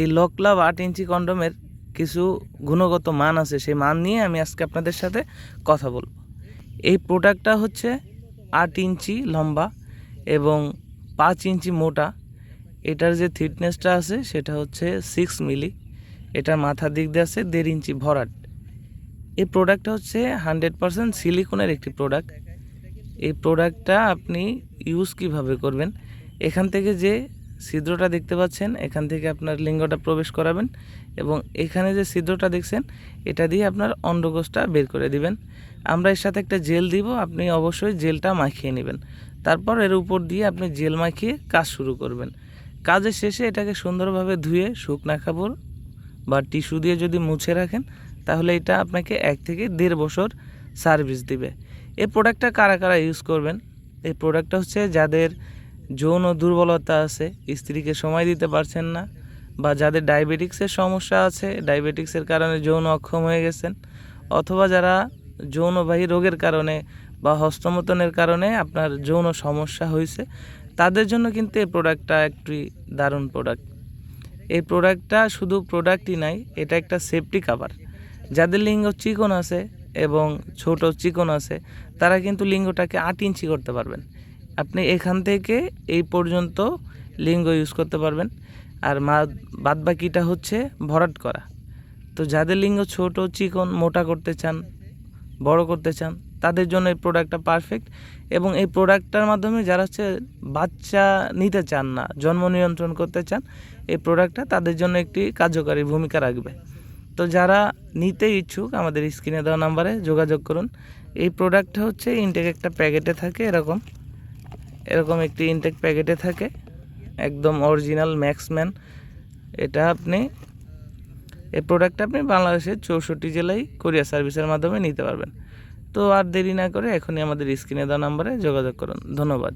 এই লক লকলাভ আট ইঞ্চি কন্ডোমের কিছু গুণগত মান আছে, সেই মান নিয়ে আমি আজকে আপনাদের সাথে কথা বলব। এই প্রোডাক্টটা হচ্ছে আট ইঞ্চি লম্বা এবং পাঁচ ইঞ্চি মোটা। এটার যে থিকনেসটা আছে, সেটা হচ্ছে সিক্স মিলি। এটার মাথার দিক দিয়ে আছে দেড় ইঞ্চি ভরাট। এই প্রোডাক্টটা হচ্ছে হান্ড্রেড পারসেন্ট সিলিকনের একটি প্রোডাক্ট। এই প্রোডাক্টটা আপনি ইউজ কীভাবে করবেন? এখান থেকে যে ছিদ্রটা দেখতে পাচ্ছেন, এখান থেকে আপনার লিঙ্গটা প্রবেশ করাবেন এবং এখানে যে ছিদ্রটা দেখছেন, এটা দিয়ে আপনার অন্ডকোষটা বের করে দিবেন। আমরা এর সাথে একটা জেল দিব, আপনি অবশ্যই জেলটা মাখিয়ে নেবেন। তারপর এর উপর দিয়ে আপনি জেল মাখিয়ে কাজ শুরু করবেন। কাজের শেষে এটাকে সুন্দরভাবে ধুয়ে শুকনা কাপড় বা টিস্যু দিয়ে যদি মুছে রাখেন, তাহলে এটা আপনাকে এক থেকে দেড় বছর সার্ভিস দিবে। এই প্রোডাক্টটা কারা কারা ইউজ করবেন? এই প্রোডাক্টটা হচ্ছে যাদের যৌন দুর্বলতা আছে, স্ত্রীকে সময় দিতে পারছেন না বা যাদের ডায়াবেটিক্সের সমস্যা আছে ডায়াবেটিক্সের কারণে যৌন অক্ষম হয়ে গেছেন অথবা যারা যৌনবাহী রোগের কারণে বা হস্তমতনের কারণে আপনার যৌন সমস্যা হয়েছে, তাদের জন্য কিন্তু এই প্রোডাক্টটা একটি দারুণ প্রোডাক্ট এই প্রোডাক্টটা শুধু প্রোডাক্টই নাই, এটা একটা সেফটি কাভার যাদের লিঙ্গ চিকন আছে এবং ছোট চিকন আছে, তারা কিন্তু লিঙ্গটাকে আট ইঞ্চি করতে পারবেন। আপনি এখান থেকে এই পর্যন্ত লিঙ্গ ইউজ করতে পারবেন। আর মা বাদ বাকিটা হচ্ছে ভরাট করা। তো যাদের লিঙ্গ ছোট, চিকন, মোটা করতে চান, বড় করতে চান, তাদের জন্য এই প্রোডাক্টটা পারফেক্ট এবং এই প্রোডাক্টটার মাধ্যমে যারা হচ্ছে বাচ্চা নিতে চান না, জন্ম নিয়ন্ত্রণ করতে চান, এই প্রোডাক্টটা তাদের জন্য একটি কার্যকারী ভূমিকা রাখবে। তো যারা নিতে ইচ্ছুক, আমাদের স্ক্রিনে দেওয়া নাম্বারে যোগাযোগ করুন। এই প্রোডাক্টটা হচ্ছে ইনটেক একটা প্যাকেটে থাকে এরকম। এরকম একটি ইনটেক প্যাকেটে থাকে, একদম অরিজিনাল ম্যাক্সম্যান এটা আপনি, এই প্রোডাক্টটা আপনি বাংলাদেশের চৌষট্টি জেলায় কোরিয়া সার্ভিসের মাধ্যমে নিতে পারবেন। তো আর দেরি না করে এখনই আমাদের স্ক্রিনে দেওয়া নাম্বারে যোগাযোগ করুন। ধন্যবাদ।